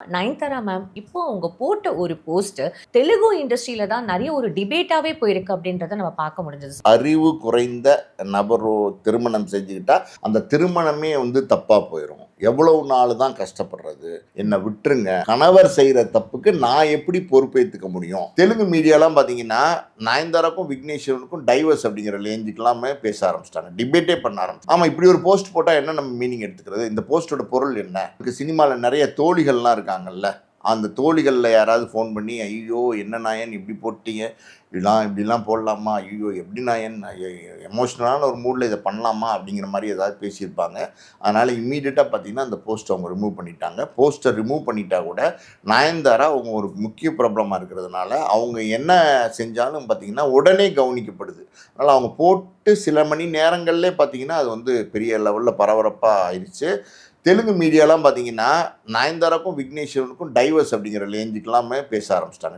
Nayanthara ma'am இப்போ அவங்க போட்ட ஒரு போஸ்ட் தெலுங்கு இண்டஸ்ட்ரியில தான் நிறைய ஒரு டிபேட்டாவே போயிருக்கு அப்படின்றத நம்ம பார்க்க முடிஞ்சது. அறிவு குறைந்த நபரோ திருமணம் செஞ்சுக்கிட்டா அந்த திருமணமே வந்து தப்பா போயிடும் எவ்வளவு நாள் தான் கஷ்டப்படுறது? என்னை விட்டுருங்க. கணவர் செய்கிற தப்புக்கு நான் எப்படி பொறுப்பேற்றுக்க முடியும்? தெலுங்கு மீடியாலாம் பார்த்தீங்கன்னா நயன்தாராக்கும் விக்னேஸ்வரனுக்கும் டைவர்ஸ் அப்படிங்கிற லேஞ்சுக்கெல்லாமே பேச ஆரம்பிச்சிட்டாங்க. டிபேட்டே பண்ண ஆரம்பிச்சு ஆமாம் இப்படி ஒரு போஸ்ட் போட்டால் என்ன நம்ம மீனிங் எடுத்துக்கிறது? இந்த போஸ்டோட பொருள் என்ன? சினிமாவில் நிறைய தோழிகள்லாம் இருக்காங்கல்ல. அந்த தோழிகளில் யாராவது ஃபோன் பண்ணி ஐயோ என்ன நாயன் இப்படி போட்டீங்க? இப்படிலாம் இப்படிலாம் போடலாமா? ஐயோ எப்படி நாயன்? எமோஷ்னலான ஒரு மூடில் இதை பண்ணலாமா? அப்படிங்கிற மாதிரி ஏதாவது பேசியிருப்பாங்க. அதனால் இம்மீடியட்டாக பார்த்தீங்கன்னா அந்த போஸ்ட்டை அவங்க ரிமூவ் பண்ணிட்டாங்க. போஸ்ட்டை ரிமூவ் பண்ணிட்டா கூட நயன்தாரா அவங்க ஒரு முக்கிய ப்ராப்ளமாக இருக்கிறதுனால அவங்க என்ன செஞ்சாலும் பார்த்தீங்கன்னா உடனே கவனிக்கப்படுது. அதனால் அவங்க போட்டு சில மணி நேரங்கள்லே பார்த்தீங்கன்னா அது வந்து பெரிய லெவலில் பரபரப்பாக ஆயிடுச்சு தெலுங்கு மீடியாலாம் பார்த்தீங்கன்னா நயன்தாராக்கும் விக்னேஸ்வரனுக்கும் டைவர்ஸ் அப்படிங்கிற லேஞ்சுக்கெல்லாமே பேச ஆரம்பிச்சிட்டாங்க.